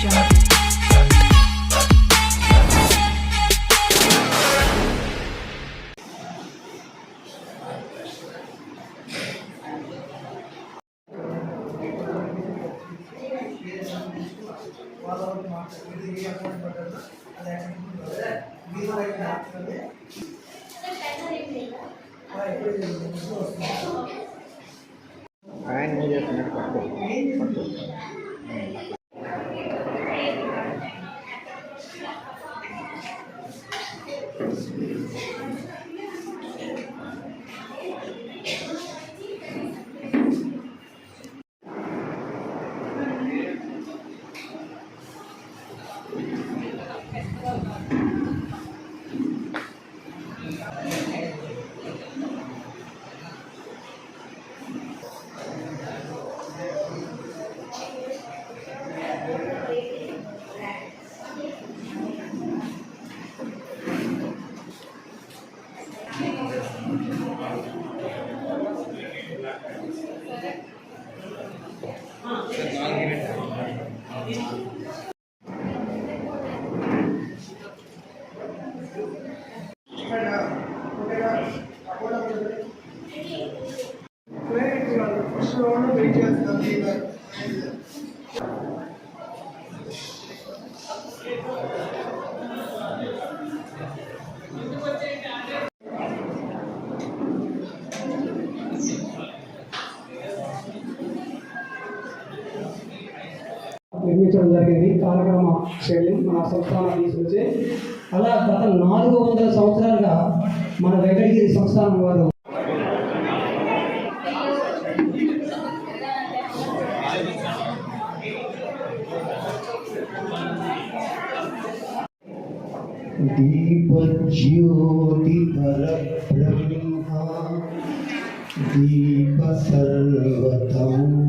Job. నిర్మించడం జరిగింది కాలక్రమ శైలి మన సంస్థాన తీసుకొచ్చి అలా గత నాలుగు వందల సంవత్సరాలుగా మన వెంకటగిరి సంస్థానం వారు दीपज्योति परब्रह्मा दीप सर्वतमोपः दीपेन सन्-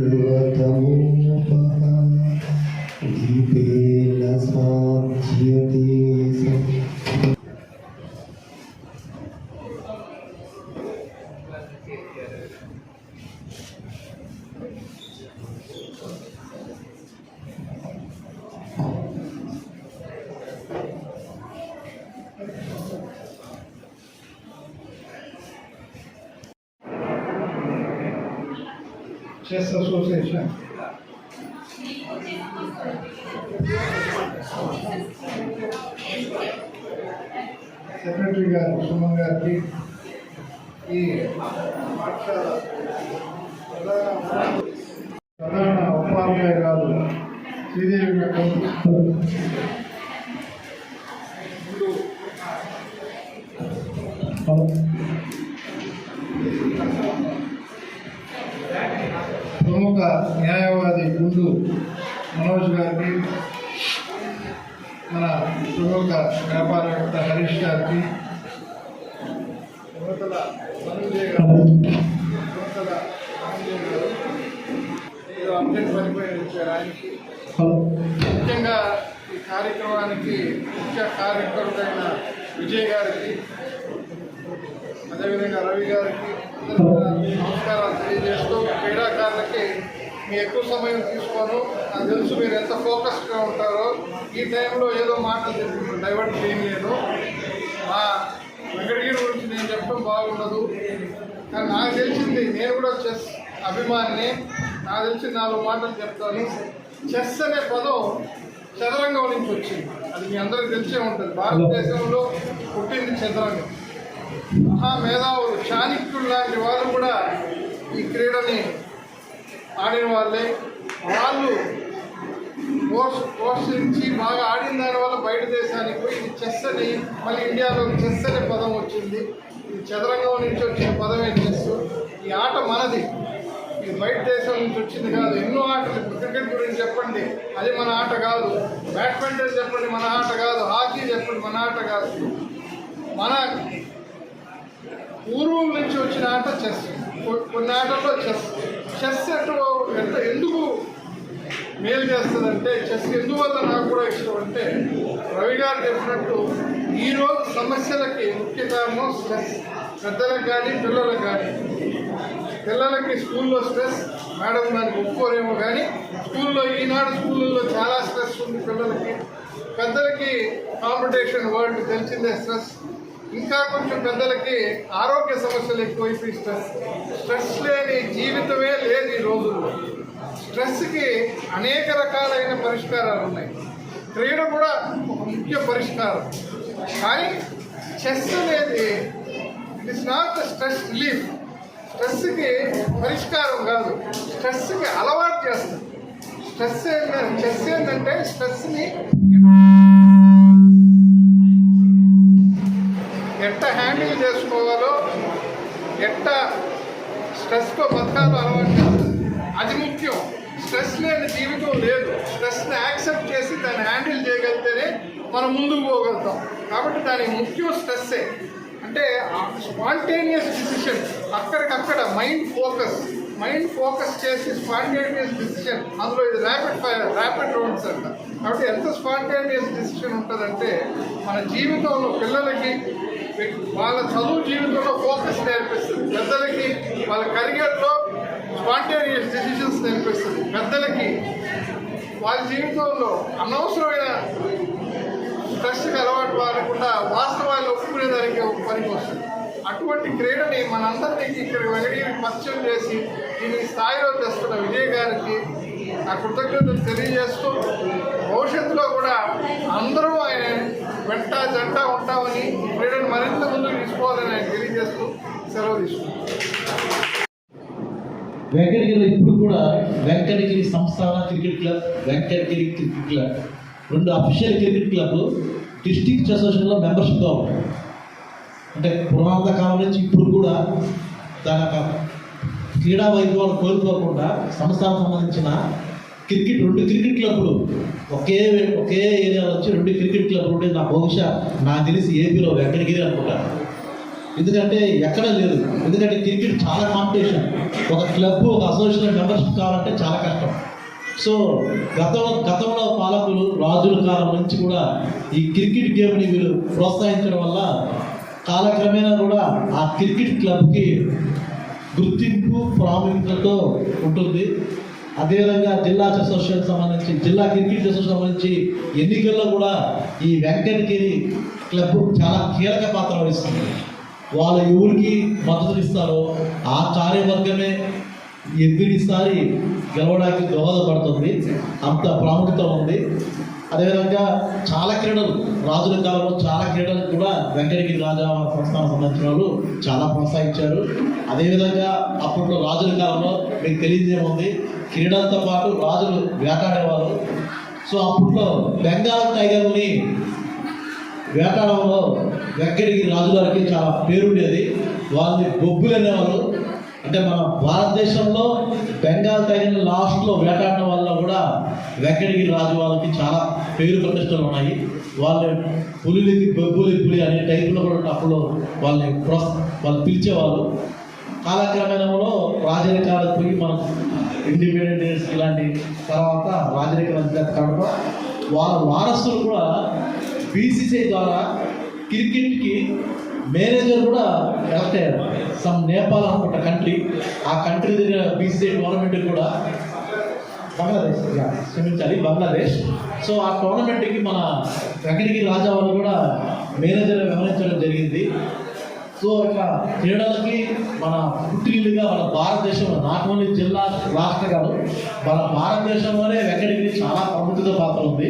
చెస్ అసోసియేషన్ సెక్రటరీ గారు సుమన్ గారికి ఈ పాఠశాల ప్రధాన ప్రధాన ఉపాధ్యాయురాలు శ్రీదేవి మేడం. ప్రముఖ న్యాయవాది గుండు మనోజ్ గారికి మన ప్రముఖ వ్యాపారవేత్త హరీష్ గారికి యువతల ధనంజయ్ గారు యువతల ధనంజయ్ గారు ఏదో అప్డేట్ పడిపోయి వచ్చారు. ఆయనకి ముఖ్యంగా ఈ కార్యక్రమానికి ముఖ్య కార్యకర్తైన విజయ్ గారికి అదేవిధంగా రవి గారికి నమస్కారాలు తెలియజేస్తూ క్రీడాకారులకి మీ ఎక్కువ సమయం తీసుకోను. నాకు తెలుసు మీరు ఎంత ఫోకస్డ్గా ఉంటారో. ఈ టైంలో ఏదో మాటలు చెప్పి డైవర్ట్ చేయలేను. మా వెంకటగిరి గురించి నేను చెప్పడం బాగుండదు. కానీ నాకు తెలిసింది నేను కూడా చెస్ అభిమానిని. నాకు తెలిసి నాలుగు మాటలు చెప్తాను. చెస్ అనే పదం చదరంగం నుంచి వచ్చింది. అది మీ అందరికి తెలిసే ఉంటుంది. భారతదేశంలో పుట్టింది చదరంగం. మహా మేధావులు చాణక్యులు లాంటి వారు కూడా ఈ క్రీడని ఆడిన వాళ్ళే వాళ్ళు కోర్స్ ప్రోత్సహించి బాగా ఆడిన దాని వల్ల బయట దేశానికి పోయి ఇది చెస్ అని మళ్ళీ ఇండియాలో చెస్ అనే పదం వచ్చింది. ఇది చదరంగం నుంచి వచ్చిన పదమే చెస్ ఈ ఆట మనది. ఇది బయట దేశం నుంచి వచ్చింది కాదు ఎన్నో ఆటలు. క్రికెట్ గురించి చెప్పండి. అది మన ఆట కాదు. బ్యాడ్మింటన్ చెప్పండి మన ఆట కాదు. హాకీ చెప్పండి మన ఆట కాదు. మన పూర్వం నుంచి వచ్చిన ఆట చెస్. కొన్ని ఆటల్లో చెస్. చెస్ ఎంత ఎందుకు మేలు చేస్తుందంటే చెస్ ఎందువల్ల నాకు కూడా ఇష్టం అంటే రవి గారు చెప్పినట్టు ఈరోజు సమస్యలకి ముఖ్య కారణం స్ట్రెస్. పెద్దలకు కానీ పిల్లలకు కానీ. పిల్లలకి స్కూల్లో స్ట్రెస్ మేడం దానికి ఒప్పుకోరేమో కానీ స్కూల్లో ఈనాడు స్కూళ్ళల్లో చాలా స్ట్రెస్ ఉంది పిల్లలకి. పెద్దలకి కాంపిటీషన్ వరల్డ్ తెలిసిందే స్ట్రెస్. ఇంకా కొంచెం పెద్దలకి ఆరోగ్య సమస్యలు ఎక్కువైపోయి స్ట్రెస్. స్ట్రెస్ లేని జీవితమే లేదు ఈ రోజుల్లో. స్ట్రెస్కి అనేక రకాలైన పరిష్కారాలు ఉన్నాయి. క్రీడ కూడా ఒక ముఖ్య పరిష్కారం. కానీ చెస్ అనేది it is not stress relief స్ట్రెస్కి పరిష్కారం కాదు. స్ట్రెస్కి అలవాటు చేస్తుంది. స్ట్రెస్ ఏంటంటే చెస్ ఏంటంటే స్ట్రెస్ని ఎట్ట హ్యాండిల్ చేసుకోవాలో ఎట్ట స్ట్రెస్తో బతకాలో అలవాటు అది ముఖ్యం. స్ట్రెస్ లేని జీవితం లేదు. స్ట్రెస్ని యాక్సెప్ట్ చేసి దాన్ని హ్యాండిల్ చేయగలిగితేనే మనం ముందుకు పోగలుగుతాం. కాబట్టి దానికి ముఖ్యం స్ట్రెస్సే. అంటే స్పాంటేనియస్ డిసిషన్ అక్కడికక్కడ మైండ్ ఫోకస్ మైండ్ ఫోకస్ చేసి స్పాంటేనియస్ డిసిషన్ అందులో ఇది ర్యాపిడ్ ఫైర్ ర్యాపిడ్ రౌండ్స్ అంట. కాబట్టి ఎంత స్పాంటేనియస్ డిసిషన్ ఉంటుందంటే మన జీవితంలో పిల్లలకి వాళ్ళ చదువు జీవితంలో ఫోకస్ నేర్పిస్తుంది. పెద్దలకి వాళ్ళ కెరియర్లో స్పాంటేనియస్ డెసిషన్స్ నేర్పిస్తుంది. పెద్దలకి వాళ్ళ జీవితంలో అనవసరమైన స్ట్రెస్కి అలవాటు పడకుండా వాస్తవాలు ఒప్పుకునేదానికి ఒక పనికి వస్తుంది. అటువంటి క్రీడని మనందరినీ ఇక్కడ వెంకటగిరి పరిచయం చేసి దీన్ని స్థాయిలో తెస్తున్న విజయ్ గారికి ఆ కృతజ్ఞతలు తెలియజేస్తూ భవిష్యత్తులో కూడా అందరూ ఆయన వెంట జంట ఉంటామని క్రీడను మరింత ముందుకు తీసుకోవాలని ఆయన తెలియజేస్తూ సెలవు తీసుకున్నాను వెంకటగిరి ఇప్పుడు కూడా Venkatagiri సంస్థాన cricket club Venkatagiri cricket club రెండు అఫీషియల్ క్రికెట్ క్లబ్ డిస్టిక్ అసోసియేషన్లో మెంబర్షిప్ కావాలి అంటే పురాతన కాలం నుంచి ఇప్పుడు కూడా దాని యొక్క క్రీడా వైభవాలు కోల్పోకుండా సంస్థకు సంబంధించిన క్రికెట్ రెండు క్రికెట్ క్లబ్లు ఒకే ఒకే ఏరియాలో వచ్చి రెండు క్రికెట్ క్లబ్లు ఉంటే నా బహుశా నాకు తెలిసి ఏపీలో వెంకటగిరి అనుకుంటాను ఎందుకంటే ఎక్కడ లేదు. ఎందుకంటే క్రికెట్ చాలా కాంపిటీషన్. ఒక క్లబ్ ఒక అసోసియేషన్ మెంబర్షిప్ కావాలంటే చాలా కష్టం. సో గత గతంలో పాలకులు రాజుల కాలం నుంచి కూడా ఈ క్రికెట్ గేమ్ని వీళ్ళు ప్రోత్సహించడం వల్ల కాలక్రమేణా కూడా ఆ క్రికెట్ క్లబ్కి గుర్తింపు ప్రాముఖ్యతతో ఉంటుంది. అదేవిధంగా జిల్లా అసోసియేషన్ సంబంధించి జిల్లా క్రికెట్ అసోసియేషన్ సంబంధించి ఎన్నికల్లో కూడా ఈ వెంకటగిరి క్లబ్ చాలా కీలక పాత్ర వహిస్తుంది. వాళ్ళ ఎవరికి మద్దతు ఇస్తారో ఆ కార్యవర్గమే ఎదిరిసారి గెలవడానికి దోహదపడుతుంది. అంత ప్రాముఖ్యత ఉంది. అదేవిధంగా చాలా క్రీడలు రాజుల కాలంలో చాలా క్రీడలు కూడా వెంకటగిరి రాజా సంస్థానం సంబంధించిన వాళ్ళు చాలా ప్రోత్సహించారు. అదేవిధంగా అప్పట్లో రాజుల కాలంలో మీకు తెలియజేయముంది క్రీడలతో పాటు రాజులు వేటాడేవారు. సో అప్పట్లో బెంగాల్ టైగర్ని వేటాడంలో వెంకటగిరి రాజుగారికి చాలా పేరుండేది వాళ్ళని బొబ్బులు అనేవారు అంటే మన భారతదేశంలో బెంగాల్ టైగర్ లాస్ట్లో వేటాడడం వల్ల కూడా వెంకటగిరి రాజు వాళ్ళకి చాలా పేరు ప్రతిష్టలు ఉన్నాయి. వాళ్ళు పులికి బొబ్బులి పులి అనే టైపులో కూడా అప్పుడు వాళ్ళని ప్రోస్ వాళ్ళు పిలిచేవాళ్ళు. కాలక్రమేణంలో రాజరికాలకు పోయి మనం ఇండిపెండెంట్ డేస్ ఇలాంటి తర్వాత రాజరిక మధ్య కడప వాళ్ళ వారసులు కూడా బీసీసీ ద్వారా క్రికెట్కి మేనేజర్ కూడా ఎలక్ట్ అయ్యారు. సమ్ నేపాల్ అనుకుంట కంట్రీ ఆ కంట్రీ దగ్గర బీసీసీ టోర్నమెంట్ కూడా బంగ్లాదేశ్ క్షమించాలి బంగ్లాదేశ్ సో ఆ టోర్నమెంట్కి మన వెంకటగిరి రాజా వాళ్ళు కూడా మేనేజర్ వ్యవహరించడం జరిగింది. సో ఇట్లా క్రీడలకి మన పుట్టిల్లుగా మన భారతదేశంలో నాట్ ఓన్లీ జిల్లా రాష్ట్ర కాదు మన భారతదేశంలోనే వెంకటగిరి చాలా ప్రముఖత పాత్ర ఉంది.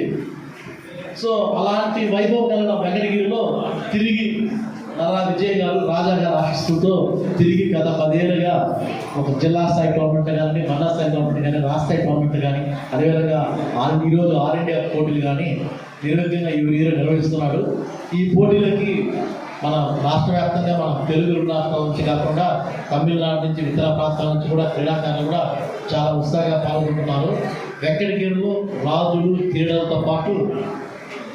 సో అలాంటి వైభవం కలిగిన వెంకటగిరిలో తిరిగి నారా విజయ్ గారు రాజా గారు ఆశిస్తుతో తిరిగి గత పదేళ్ళుగా ఒక జిల్లా స్థాయి టోర్నమెంట్ కానీ మండల స్థాయి టోర్నమెంట్ కానీ రాష్ట్ర స్థాయి టోర్నమెంట్ కానీ అదేవిధంగా ఆరు ఈరోజు ఆల్ ఇండియా పోటీలు కానీ నిర్విఘ్నంగా ఈ నిర్వహిస్తున్నాడు. ఈ పోటీలకి మన రాష్ట్ర వ్యాప్తంగా మన తెలుగు రెండు రాష్ట్రాల నుంచి కాకుండా తమిళనాడు నుంచి ఇతర ప్రాంతాల నుంచి కూడా క్రీడాకారులు కూడా చాలా ఉత్సాహంగా పాల్గొంటున్నారు. వెంకటగిరిలో రాజులు క్రీడలతో పాటు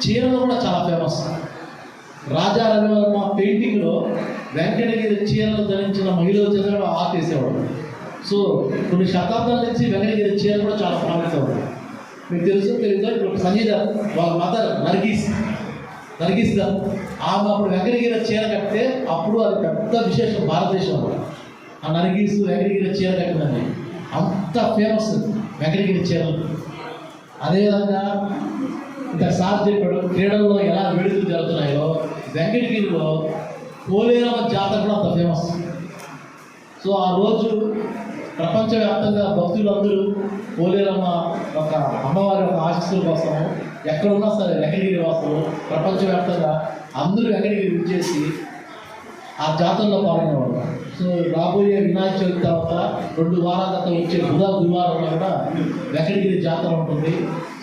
చీరలు కూడా చాలా ఫేమస్. రాజా రవివర్మ పెయింటింగ్లో వెంకటగిరి చీరలు ధరించిన మహిళల చేసిన ఆర్ట్ వేసేవాడు సో కొన్ని శతాబ్దాల నుంచి వెంకటగిరి చీర కూడా చాలా ప్రాముఖ్యత ఉంది. మీకు తెలుసు తెలుసా ఇప్పుడు సంగీత వాళ్ళ మదర్ నర్గీస్. నర్గీస్ గారు ఆమె అప్పుడు వెంకటగిరి చీర కట్టితే అప్పుడు అది పెద్ద విశేషం భారతదేశంలో. ఆ నర్గీస్ వెంకటగిరి చీర కట్టిందండి. అంత ఫేమస్ వెంకటగిరి చీరలు. అదేవిధంగా ఇంకా సార్ చెప్పాడు క్రీడల్లో ఎలా వేడుకలు జరుగుతున్నాయో వెంకటగిరిలో పోలేరమ్మ జాతర కూడా అంత ఫేమస్ సో ఆ రోజు ప్రపంచవ్యాప్తంగా భక్తులందరూ పోలేరమ్మ ఒక అమ్మవారి యొక్క ఆశీస్సుల ఎక్కడ ఉన్నా సరే వెంకటగిరి వాసులు ప్రపంచవ్యాప్తంగా అందరూ వెంకటగిరి విచ్చేసి ఆ జాతరలో పాల్గొనేవారు. సో రాబోయే వినాయక చవితి తర్వాత రెండు వారాల తర్వాత వచ్చే బుధ గురువారంలో కూడా వెంకటగిరి జాతర ఉంటుంది.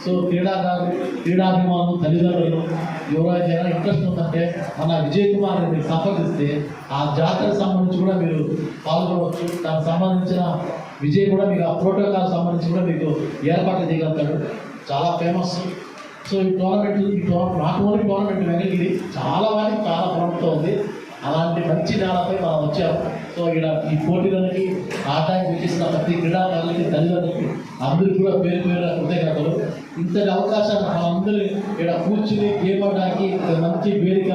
సో క్రీడాకారులు క్రీడాభిమానులు తల్లిదండ్రులు ఎవరైనా ఇంట్రెస్ట్ ఉందంటే మన విజయ్ కుమార్ మీరు సంప్రదిస్తే ఆ జాతరకు సంబంధించి కూడా మీరు పాల్గొనవచ్చు. దానికి సంబంధించిన విజయ్ కూడా మీకు ఆ ప్రోటోకాల్ సంబంధించి కూడా మీకు ఏర్పాట్లు చేయగలుగుతాడు. చాలా ఫేమస్. సో ఈ టోర్నమెంట్ నాకు ఓన్లీ టోర్నమెంట్ వెంకటగిరి చాలా వారికి చాలా ప్రభుత్వం ఉంది. అలాంటి మంచి నేలపై మనం వచ్చాం సో ఇక్కడ ఈ పోటీలకి ఆదాయం విచ్చేసిన ప్రతి క్రీడాకారులకి తల్లిదండ్రులకి అందరికీ కూడా పేరు పేరు కృతజ్ఞతలు. ఇంతటి అవకాశాన్ని మనందరూ ఇక్కడ కూర్చుని చేపడడానికి మంచి వేదిక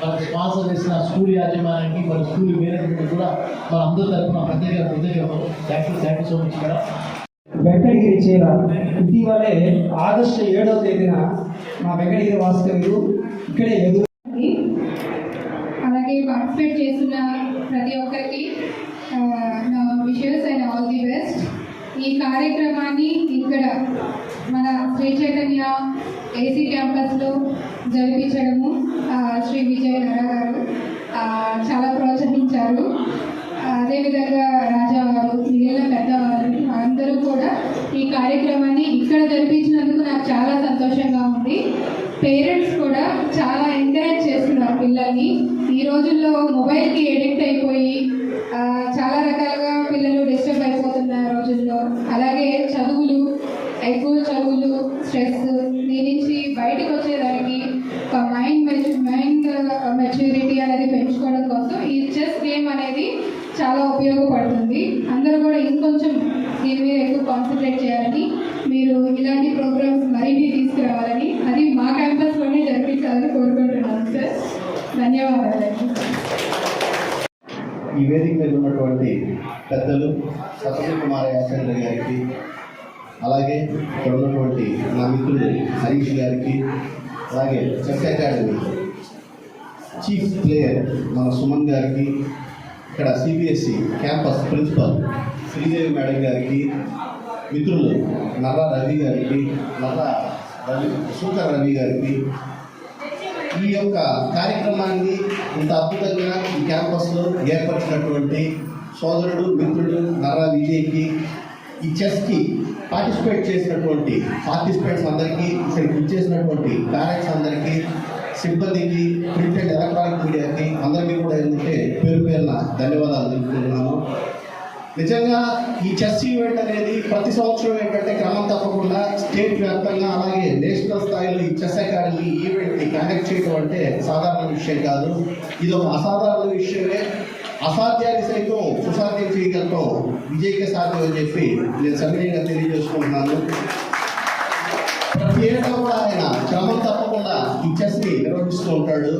మనకు స్పాన్సర్ చేసిన స్కూల్ యాజమాన్యానికి మరి స్కూల్ మేనేజ్మెంట్ కూడా మన అందరి తరఫున ప్రత్యేక కృతజ్ఞతలు. Thank you thank you so much ఇక్కడ వెంకటగిరి చీర. ఇటీవలే ఆగస్టు ఏడవ తేదీన మా వెంకటగిరి వాస్తవ్యులు ఇక్కడే ఎదురు అలాగే పార్టిసిపేట్ చేస్తున్న ప్రతి ఒక్కరికి నా wishes and all the best. ఈ కార్యక్రమాన్ని ఇక్కడ మన శ్రీ చైతన్య ఏసీ క్యాంపస్లో జరిపించడము శ్రీ విజయ్ నర గారు చాలా ప్రోత్సహించారు. అదేవిధంగా రాజా గారు మిగిలిన పెద్ద ఈ కార్యక్రమాన్ని ఇక్కడ జరిపించినందుకు నాకు చాలా సంతోషంగా ఉంది. పేరెంట్స్ కూడా చాలా ఎంకరేజ్ చేస్తున్నారు పిల్లల్ని. ఈ రోజుల్లో మొబైల్కి ఎడిక్ట్ అయిపోయి చాలా ఈ గేమ్ అనేది చాలా ఉపయోగపడుతుంది. అందరూ కూడా ఇంకొంచెం దీని మీద ఎక్కువ కాన్సన్ట్రేట్ చేయాలని మీరు ఇలాంటి ప్రోగ్రామ్స్ మరిన్ని తీసుకురావాలని అది మా క్యాంపస్లోనే జరిపించాలని కోరుకుంటున్నాను సార్ ధన్యవాదాలండి. ఈ వేదిక మీద ఉన్నటువంటి పెద్దలు సత్య కుమార్ యాచంద్ర గారికి అలాగే ఇక్కడ ఉన్నటువంటి నా మిత్రుడు హరీష్ గారికి అలాగే చెస్ అకాడమీ చీఫ్ ప్లేయర్ మన సుమన్ గారికి ఇక్కడ CBSE campus principal Sridevi madam గారికి మిత్రులు నర్ర రవి గారికి నర్ర రవి శూకర్ రవి గారికి ఈ యొక్క కార్యక్రమాన్ని ఇంత అద్భుతంగా ఈ క్యాంపస్లో ఏర్పరిచినటువంటి సోదరుడు మిత్రుడు నర్ర విజయ్కి ఈ చెస్కి పార్టిసిపేట్ చేసినటువంటి పార్టిసిపేట్స్ అందరికీ ఇక్కడికి ఇచ్చేసినటువంటి పేరెంట్స్ అందరికీ సిబ్బందికి ప్రింట్ అండ్ ఎలక్ట్రానిక్ మీడియాకి అందరికీ కూడా ఏంటంటే పేరు పేరున ధన్యవాదాలు తెలుపుకుంటున్నాను. నిజంగా ఈ చెస్ ఈవెంట్ అనేది ప్రతి సంవత్సరం ఏంటంటే క్రమం తప్పకుండా స్టేట్ వ్యాప్తంగా అలాగే నేషనల్ స్థాయిలో ఈ చెస్ అకాడమీ ఈవెంట్ని కండక్ట్ చేయడం అంటే సాధారణ విషయం కాదు. ఇది ఒక అసాధారణ విషయమే. అసాధ్యాన్ని సైతం సుసాధ్యం చేయగలటం విజయ్కే సాధ్యం అని చెప్పి నేను సవినయంగా తెలియజేసుకుంటున్నాను. ప్రతి కూడా ఆయన క్రమం తప్పకుండా ఈ చెస్ని నిర్వహిస్తూ ఉంటాడు.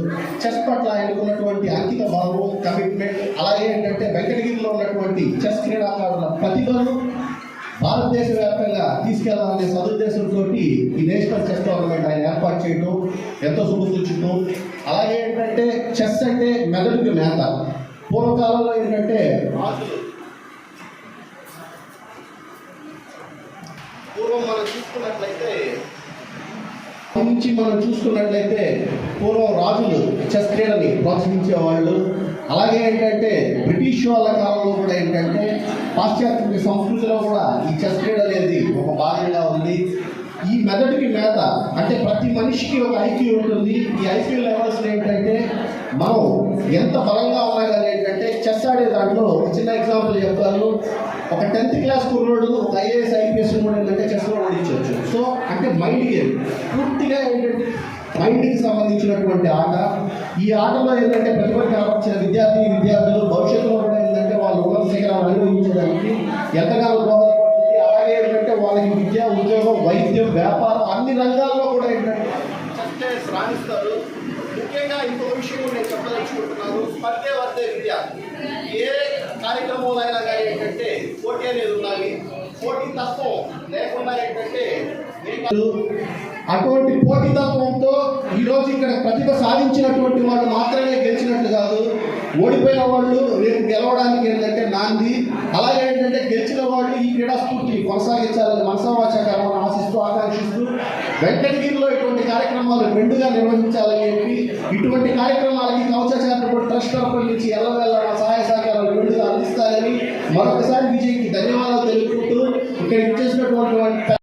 చెస్ పట్ల ఆయనకు ఉన్నటువంటి అంకిత భావం కమిట్మెంట్ అలాగే ఏంటంటే వెంకటగిరిలో ఉన్నటువంటి చెస్ క్రీడాకారుల ప్రతిభను భారతదేశ వ్యాప్తంగా తీసుకెళ్ళాలనే సదుద్దేశంతో ఈ నేషనల్ చెస్ టోర్నమెంట్ ఆయన ఏర్పాటు చేయడం ఎంతో శుభసూచకం అలాగే ఏంటంటే చెస్ అంటే మెదడుకి మేత. పూర్వకాలంలో ఏంటంటే పూర్వం మనం చూసుకున్నట్లయితే నుంచి మనం చూసుకున్నట్లయితే పూర్వం రాజులు చెస్ క్రీడని ప్రోత్సహించేవాళ్ళు. అలాగే ఏంటంటే బ్రిటిష్ వాళ్ళ కాలంలో కూడా ఏంటంటే పాశ్చాత్య సంస్కృతిలో కూడా ఈ చెస్ క్రీడ అనేది ఒక భాగంగా ఉంది. ఈ మెదడుకి మేత అంటే ప్రతి మనిషికి ఒక ఐక్యూ ఉంటుంది. ఈ ఐక్యూ లెవెల్స్ ఏంటంటే మనం ఎంత బలంగా ఉన్నా కానీ ఏంటంటే చెస్ ఆడే దాంట్లో చిన్న ఎగ్జాంపుల్ చెప్తాను. ఒక టెన్త్ క్లాస్ కుర్రోడు ఒక ఐఏఎస్ ఐపీఎస్ కూడా ఏంటంటే చెస్లో ఓడించవచ్చు సో అంటే మైండ్ గేమ్ పూర్తిగా ఏంటంటే మైండ్కి సంబంధించినటువంటి ఆట. ఈ ఆటలో ఏంటంటే ప్రతిభ కనపరిచిన విద్యార్థి విద్యార్థులు భవిష్యత్తులో కూడా ఏంటంటే వాళ్ళు ఉన్నత శిఖరాలు అనుభవించడానికి ఎంతగానో దోహదపడుతుంది అలాగే ఏంటంటే వాళ్ళకి విద్య ఉద్యోగం వైద్యం వ్యాపారం అన్ని రంగాల్లో కూడా ఏంటంటే సక్సెస్ రాణిస్తారు. ముఖ్యంగా ఇంకో విషయం నేను చెప్పదలుచుకుంటున్నాను. స్పర్ధే వర్తే విద్య. ఏ కార్యక్రమంలో అయినా కానీ ఏంటంటే పోటీ అనేది ఉండాలి. పోటీ తత్వం లేకుండా ఏంటంటే ఏ కా- అటువంటి పోటీతత్వంతో ఈరోజు ఇక్కడ ప్రతిభ సాధించినటువంటి వాళ్ళు మాత్రమే గెలిచినట్లు కాదు. ఓడిపోయిన వాళ్ళు రేపు గెలవడానికి ఏంటంటే నాంది. అలాగే ఏంటంటే గెలిచిన వాళ్ళు ఈ క్రీడా స్ఫూర్తిని కొనసాగించాలని మనసావాచకారం ఆశిస్తూ ఆకాంక్షిస్తూ వెంకటగిరిలో ఇటువంటి కార్యక్రమాలు రెండుగా నిర్వహించాలని చెప్పి ఇటువంటి కార్యక్రమాలకి కవచాచార్య ట్రస్ట్ తరఫు నుంచి ఎల్లవెల్ల నా సహాయ సహకారాలు రెండుగా అందిస్తారని మరొకసారి విజయ్ ధన్యవాదాలు తెలుపుకుంటూ ఇక్కడ ఇచ్చేసినటువంటి